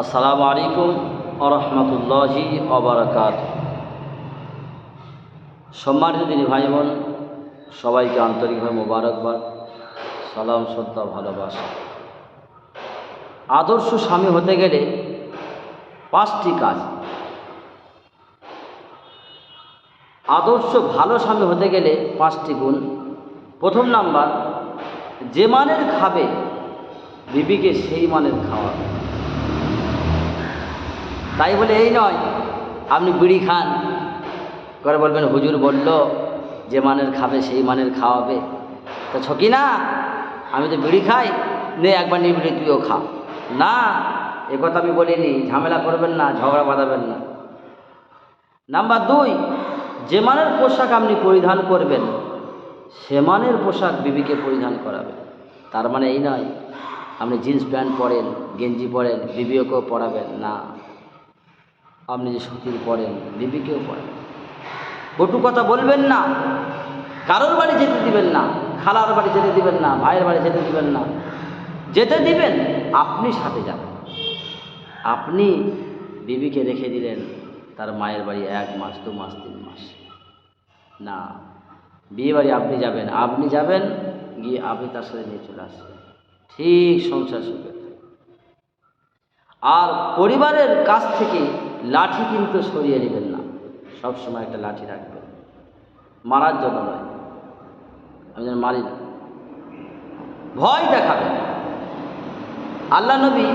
আসসালামু আলাইকুম আরহামতুল্লাহি অবরাকাত সম্মানিত দিনী ভাই বোন সবাইকে আন্তরিকভাবে মোবারকবাদ, সালাম, শ্রদ্ধা, ভালোবাসা। আদর্শ স্বামী হতে গেলে পাঁচটি কাজ। আদর্শ ভালো স্বামী হতে গেলে পাঁচটি গুণ। প্রথম নাম্বার, যে মানের খাবে, বিবিকে সেই মানের খাওয়াবে। তাই বলে এই নয়, আপনি বিড়ি খান। করে বলবেন, হুজুর বলল, যে মানের খাবে সেই মানের খাওয়াবে। তো ছকি না, আমি তো বিড়ি খাই, নে একবার নিয়ে বিড়ি তুইও খা। না, এ কথা আমি বলিনি, ঝামেলা করবেন না, ঝগড়া বাঁধাবেন না। নাম্বার দুই, যে মানের পোশাক আপনি পরিধান করবেন, সে মানের পোশাক বিবিকে পরিধান করাবেন। তার মানে এই নয়, আপনি জিন্স প্যান্ট পরেন, গেঞ্জি পরেন, বিবিওকেও পরাবেন, না। আপনি যে সুতির পরেন, বিবিকেও পরেন। বটু কথা বলবেন না, কারোর বাড়ি যেতে দিবেন না, খালার বাড়ি যেতে দিবেন না, ভাইয়ের বাড়ি যেতে দিবেন না, যেতে দিবেন, আপনি সাথে যাবেন আপনি বিবিকে রেখে দিলেন, তার মায়ের বাড়ি এক মাস, দু মাস, তিন মাস। না, বিয়ে বাড়ি আপনি যাবেন আপনি যাবেন, গিয়ে আপনি তার সাথে নিয়ে চলে আসবেন। ঠিক সংসার সুখে আর পরিবারের কাছ থেকে লাঠি কিন্তু সরিয়ে নেবেন না। সব সময় একটা লাঠি রাখবেন। মারার জন্য নয়। আমি যেন মারি না। ভয় দেখাবেন। আল্লাহ নবী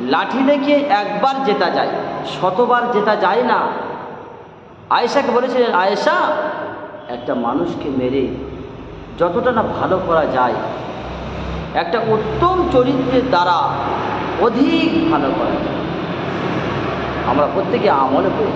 লাঠি দেখে একবার জেতা যায়, শতবার জেতা যায় না। আয়েশাকে বলেছিলেন, আয়েশা, একটা মানুষকে মেরে যতটা না ভালো করা যায়, একটা উত্তম চরিত্রের দ্বারা অধিক ভালো করা যায়। আমরা প্রত্যেকে আমলে পারি